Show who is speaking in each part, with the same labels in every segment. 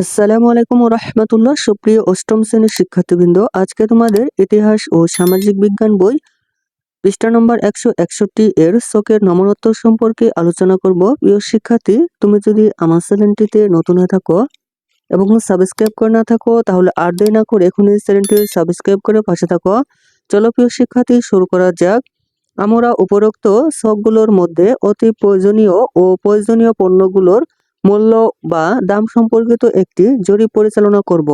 Speaker 1: আসসালামু আলাইকুম রহমতুল্লাহ। সুপ্রিয় অষ্টম শ্রেণির শিক্ষার্থীবৃন্দ, আজকে তোমাদের ইতিহাস ও সামাজিক বিজ্ঞান বই পৃষ্ঠা নম্বর একশো একষট্টি এর শোকের নমনোত্তর সম্পর্কে আলোচনা করব। প্রিয় শিক্ষার্থী, তুমি যদি আমার চ্যানেলটিতে নতুন হয়ে থাকো এবং সাবস্ক্রাইব করে না থাকো, তাহলে আর দেরি না করে এখনই চ্যানেলটি সাবস্ক্রাইব করে পাশে থাকো। চলো প্রিয় শিক্ষার্থী, শুরু করা যাক। আমরা উপরোক্ত শখগুলোর মধ্যে অতি প্রয়োজনীয় ও প্রয়োজনীয় পণ্যগুলোর মূল্য বা দাম সম্পর্কিত একটি জরিপ পরিচালনা করব।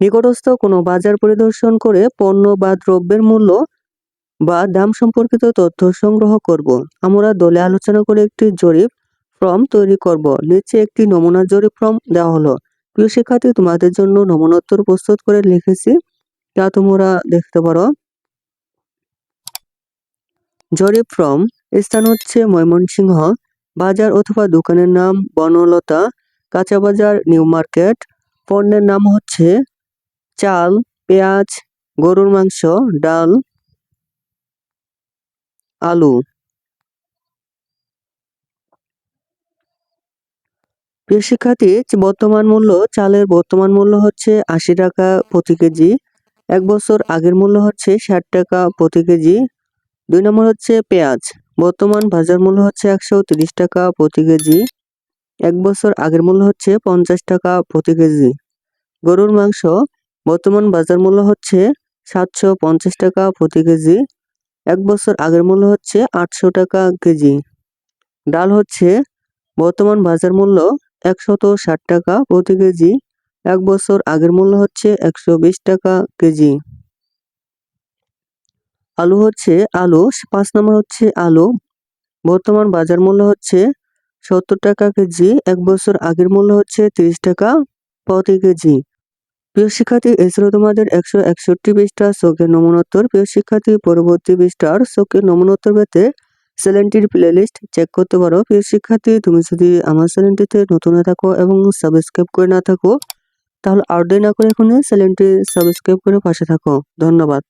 Speaker 1: নিকটস্থ কোনো বাজার পরিদর্শন করে পণ্য বা দ্রব্যের মূল্য বা দাম সম্পর্কিত তথ্য সংগ্রহ করব। আমরা দলে আলোচনা করে একটি জরিপ ফর্ম তৈরি করব। নিচে একটি নমুনা জরিপ ফর্ম দেওয়া হলো। প্রিয় শিক্ষার্থী, তোমাদের জন্য নমুনোত্তর প্রস্তুত করে লিখেছি। তা তোমরা দেখতে পারো। জরিপ ফর্ম স্থান হচ্ছে ময়মনসিংহ। বাজার অথবা দোকানের নাম বনলতা কাঁচা বাজার নিউ মার্কেট। পণ্যের নাম হচ্ছে চাল, পেঁয়াজ, গরুর মাংস, ডাল, আলু। প্রিয় শিক্ষার্থী, বর্তমান মূল্য, চালের বর্তমান মূল্য হচ্ছে আশি টাকা প্রতি কেজি। এক বছর আগের মূল্য হচ্ছে ষাট টাকা প্রতি কেজি। দুই নম্বর হচ্ছে পেঁয়াজ। বর্তমান বাজার মূল্য হচ্ছে একশো তিরিশ টাকা প্রতি কেজি। এক বছর আগের মূল্য হচ্ছে পঞ্চাশ টাকা প্রতি কেজি। গরুর মাংস বর্তমান বাজার মূল্য হচ্ছে সাতশো পঞ্চাশ টাকা প্রতি কেজি। এক বছর আগের মূল্য হচ্ছে আটশো টাকা কেজি। ডাল হচ্ছে বর্তমান বাজার মূল্য একশত ষাট টাকা প্রতি কেজি। এক বছর আগের মূল্য হচ্ছে একশো বিশ টাকা কেজি। আলু হচ্ছে আলু, পাঁচ নম্বর হচ্ছে আলু। বর্তমান বাজার মূল্য হচ্ছে সত্তর টাকা কেজি, এক বছর আগের মূল্য হচ্ছে তিরিশ টাকা প্রতি কেজি। প্রিয় শিক্ষার্থী এছাড়াও তোমাদের একশো একষট্টি পৃষ্ঠা চোখের নমুনোত্তর। প্রিয় শিক্ষার্থী, পরবর্তী পৃষ্ঠার চোখের নমুনোত্তর পেতে চ্যানেলটির প্লেলিস্ট চেক করতে পারো। প্রিয় শিক্ষার্থী, তুমি যদি আমার চ্যানেলটিতে নতুন হয়ে থাকো এবং সাবস্ক্রাইব করে না থাকো, তাহলে দেরি না করে এখনই চ্যানেলটি সাবস্ক্রাইব করে পাশে থাকো। ধন্যবাদ।